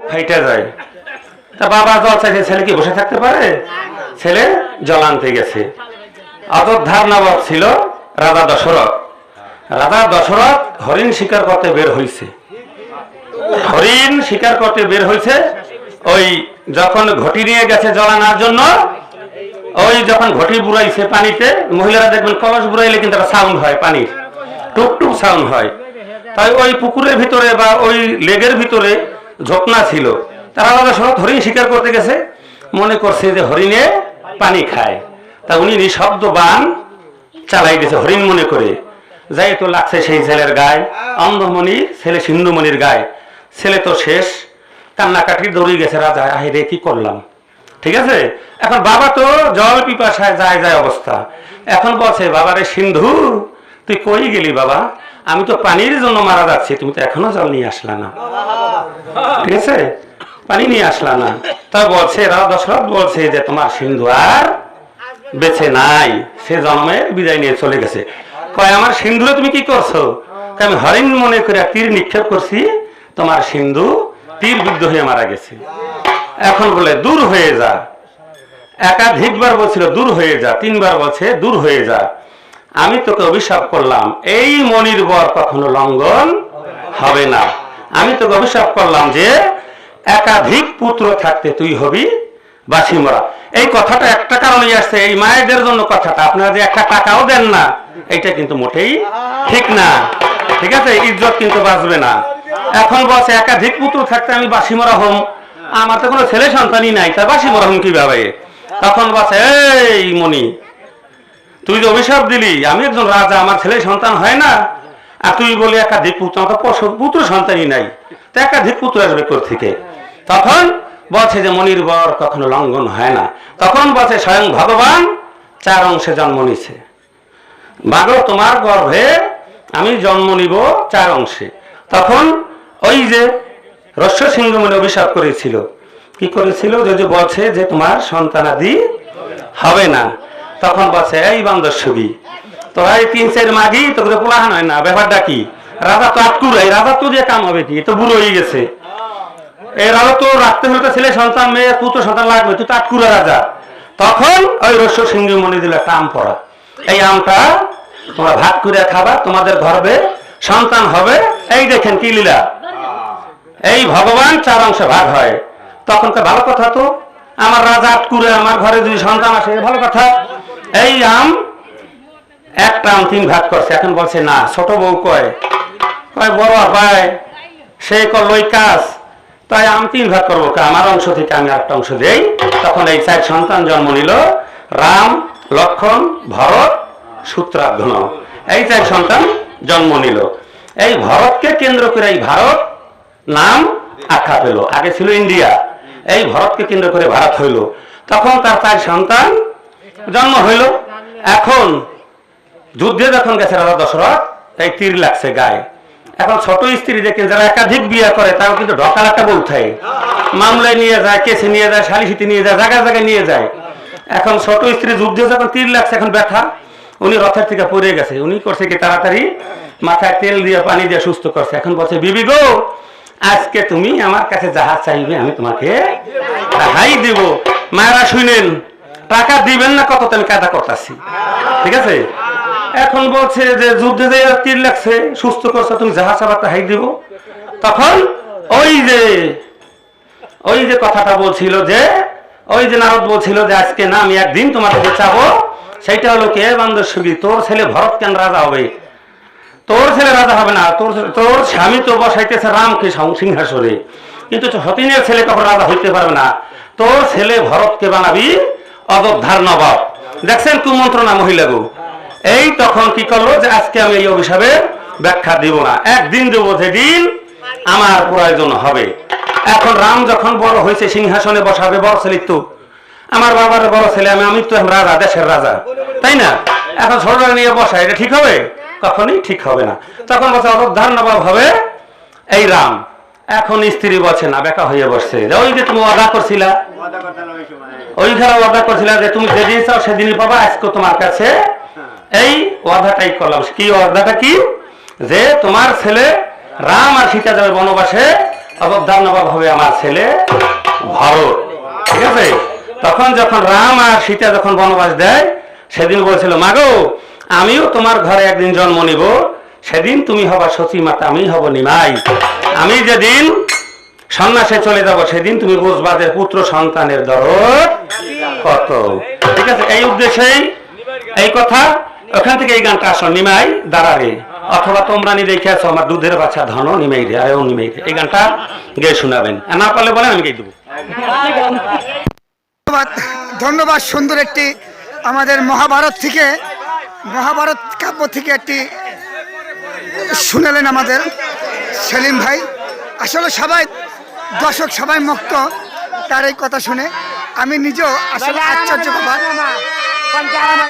ফাইটা যায়। তা বাবা জল চাইছে, ছেলে কি বসে থাকতে পারে? ছেলে জল আনতে গেছে। অযোধ্যার নবাব ছিল রাজা দশরথ। রাজা দশরথ হরিণ শিকার করতে বের হইছে। হরিণ শিকার করতে বের হয়েছে ওই যখন ঘটি নিয়ে গেছে জল আনার জন্য, ওই যখন ঘটি বুড়াইছে পানিতে, মহিলারা দেখবেন কলস বুড়াইলে কিন্তু একটা সাউন্ড হয় পানির। টুকটুক সাউন্ড হয়। তাই ওই পুকুরের ভিতরে বা ওই লেগের ভিতরে ঝোপনা ছিল। তারা আলাদা শরৎ হরিণ শিকার করতে গেছে। মনে করছে যে হরিণে পানি খায়। তা উনি নিঃশব্দ বান চালাই দিয়েছে, হরিণ মনে করে। যাই তো লাগছে সেই ছেলের গায়ে অন্ধমণি ছেলে সিন্ধুমণির গায়ে। ছেলে তো শেষ কান্নাকাটি দৌড়ে গেছে, রাজা, আহে রে, কি করলাম? ঠিক আছে? এখন বাবা তো জল পিপাসায় যায় যায় অবস্থা। এখন বলছে, বাবারে, সিন্ধু তুই কই গেলি বাবা? আমি তো পানির জন্য মারা যাচ্ছি, তুমি তো এখনও জল নিয়ে আসলা না। ঠিক আছে? পানি নিয়ে আসলা না। তা বলছে রাজা দশরথ বলছে যে তোমার সিন্ধু আর বেছে নাই, সে জন্মে বিদায় নিয়ে চলে গেছে। কয়, আমার সিন্ধুরে তুমি কি করছ? আমি হরিণ মনে করে তীর নিক্ষেপ করছি, তোমার সিন্ধু তীর বিদ্ধ হয়ে মারা গেছে। এখন বলে, দূর হয়ে যা। একাধিকবার বলছিল, দূর হয়ে যা। তিনবার বলছে, দূর হয়ে যা। আমি তোকে অভিশাপ করলাম, এই মনির বর কখনো লঙ্ঘন হবে না। আমি তোকে অভিশাপ করলাম যে একাধিক পুত্র থাকতে তুই হবি বাসি মরা এই কথাটা একটা কারণে আসছে, এই মায়েদের জন্য কথাটা। আপনারা যে একটা টাকাও দেন না, এইটা কিন্তু মোটেই ঠিক না। ঠিক আছে? ইজ্জত কিন্তু বাঁচবে না। এখন বলছে একাধিক পুত্র থাকতে আমি বাসি মরা হম। আমার তো কোনো ছেলে সন্তানই নাই, তা বাসি মরা হম কীভাবে? তখন বলছে এই মনি তুই যে অভিশাপ দিলি, আমি একজন রাজা, আমার ছেলে সন্তান হয় না। আর তুই বলি, একাধিক পুত্র, আমার পুত্র সন্তানই নাই। তো একাধিক পুত্র আসবে তোর থেকে? তখন বলছে যে মনির বর কখনো লঙ্ঘন হয় না। তখন বলছে, স্বয়ং ভগবান চার অংশে জন্ম নিছে। মাগো তোমার গর্ভে আমি জন্ম নিব চার অংশে। তখন ওই যে রস্য সিংহমণি অভিশাপ করেছিল। কি করেছিল? যে যে বলছে যে, তোমার সন্তানাদি হবে না। তখন বলছে, এই বান্দর ছবি তোরা এই তিন চার মাগি, তোকে পোলাহান হয় না, ব্যাপারটা কি? রাজা তো আটকুর এই রাজা তো দিয়ে কাম হবে কি? তো বুড়ো হয়ে গেছে। এই রাজা তো রাখতে হলে ছেলে সন্তান, মেয়ে, পুত্র, সন্তান লাগবে, তুই তো রাজা। তখন ওই রস্য মনে পড়া। এই আমটা তোমরা ভাগ করে খাবা, তোমাদের সন্তান হবে। এই দেখেন কি লীলা। এই ভগবান চার অংশে ভাগ হয়। তখন তো ভালো কথা তো। আমার রাজা আটকুরে আমার ঘরে যদি সন্তান আসে ভালো কথা। এই আম একটা আম তিন ভাগ করছে। এখন বলছে, না, ছোট বউ কয়? কয়, বড় ভাই সে করল কাজ। তাই আম তিন ভাগ করব। আমার অংশ থেকে আমি একটা অংশ দেই। তখন এই চার সন্তান জন্ম নিল। রাম, লক্ষণ, ভরত সূত্রাঘ্ন এই চার সন্তান জন্ম নিল। এই ভরতকে কেন্দ্র করে এই ভারত নাম আখ্যা পেল। আগে ছিল ইন্ডিয়া। এই ভরতকে কেন্দ্র করে ভারত হইল। তখন তার চার সন্তান জন্ম হইল এখন। যুদ্ধে যখন গেছে রাজা দশরথ, তাই তীর লাগছে গায়ে। এখন ছোট স্ত্রী দেখে যারা একাধিক বিয়ে করে, তাও কিন্তু ঢকাল একটা বউ থাকে। মামলায় নিয়ে যায়, কেসে নিয়ে যায় সালিসিতে নিয়ে যায়, জায়গায় জায়গায় নিয়ে যায়। এখন ছোট স্ত্রী যুদ্ধে যখন তীর লাগছে, এখন ব্যথা। উনি রথের থেকে পড়ে গেছে। উনি করছে কি তাড়াতাড়ি? মাথায় তেল দিয়ে, পানি দিয়ে সুস্থ করছে। এখন বলছে, বিবি গো, আজকে তুমি আমার কাছে যাহা চাইবে, আমি তোমাকে তাহাই দিব। মায়েরা শুনেন টাকা দিবেন না, কত আমি কাদা করতেছি। ঠিক আছে? এখন বলছে যে যুদ্ধে যে তীর লাগছে, সুস্থ করছে, তুমি যাহা চাবা তাহাই দিব। তখন ওই যে ওই যে কথাটা বলছিল যে, ওই যে নারদ বলছিল যে, আজকে না আমি একদিন তোমাকে চাবো সেইটা হলো কে? বান্ধবী তোর ছেলে ভরত কেন রাজা হবে? তোর ছেলে রাজা হবে না। তোর তোর স্বামী তো বসাইতেছে রামকে সিংহাসনে। কিন্তু সতীনের ছেলে কখন রাজা হইতে পারবে না। তোর ছেলে ভরতকে বানাবি অযোধ্যার নবাব দেখছেন কুমন্ত্রণা মহিলা গো এই তখন কি করল যে আজকে আমি এই অভিশাপে ব্যাখ্যা দিব না। একদিন দেবো যেদিন আমার প্রয়োজন হবে। এখন রাম যখন বড় হয়েছে, সিংহাসনে বসাবে, বড় ছেলে তো। আমার বাবার বড় ছেলে, আমি আমি তো রাজা, দেশের রাজা। তাই না? এখন ছোটরা নিয়ে বসা, এটা ঠিক হবে? কখনই ঠিক হবে না। তখন বলছে অযোধ্যার নবাব হবে এই রাম। এখন স্ত্রী বলছে, না, বেকা হয়ে বসছে। ওই যে তুমি অদা করছিলা, ওইখানে ওয়াদা করছিলাম যে তুমি যেদিন চাও সেদিনই পাবা, আজকে তোমার কাছে এই ওয়াদাটাই করলাম। কি ওয়াদাটা কি? যে তোমার ছেলে রাম আর সীতা যাবে বনবাসে অযোধ্যার নবাব হবে আমার ছেলে ভরত। ঠিক আছে? তখন যখন রাম আর সীতা যখন বনবাস দেয়, সেদিন বলছিল, মাগো, আমিও তোমার ঘরে একদিন জন্ম নিব। সেদিন তুমি হবা সতী মাতা আমি হব নিমাই। আমি যেদিন সন্ন্যাসে চলে যাব, সেদিন তুমি বুঝবা যে পুত্র সন্তানের দরদ কত। ঠিক আছে, এই উদ্দেশ্যেই এই কথা, ওখান থেকে এই গানটা আসো, নিমাই দাঁড়ারে। অথবা তোমরা নি দেখে আছো আমার দুধের বাচ্চা ধন নিমাই রে, আয়ও নিমাই রে। এই গানটা গেয়ে শোনাবেন। না পারলে বলেন, আমি গেয়ে দেবো। ধন্যবাদ ধন্যবাদ সুন্দর একটি আমাদের মহাভারত থেকে, মহাভারত কাব্য থেকে একটি শুনালেন আমাদের। সেলিম ভাই আসলে সবাই দর্শক সবাই মুক্ত তার এই কথা শুনে আমি নিজেও আসলে আশ্চর্য ব্যাপার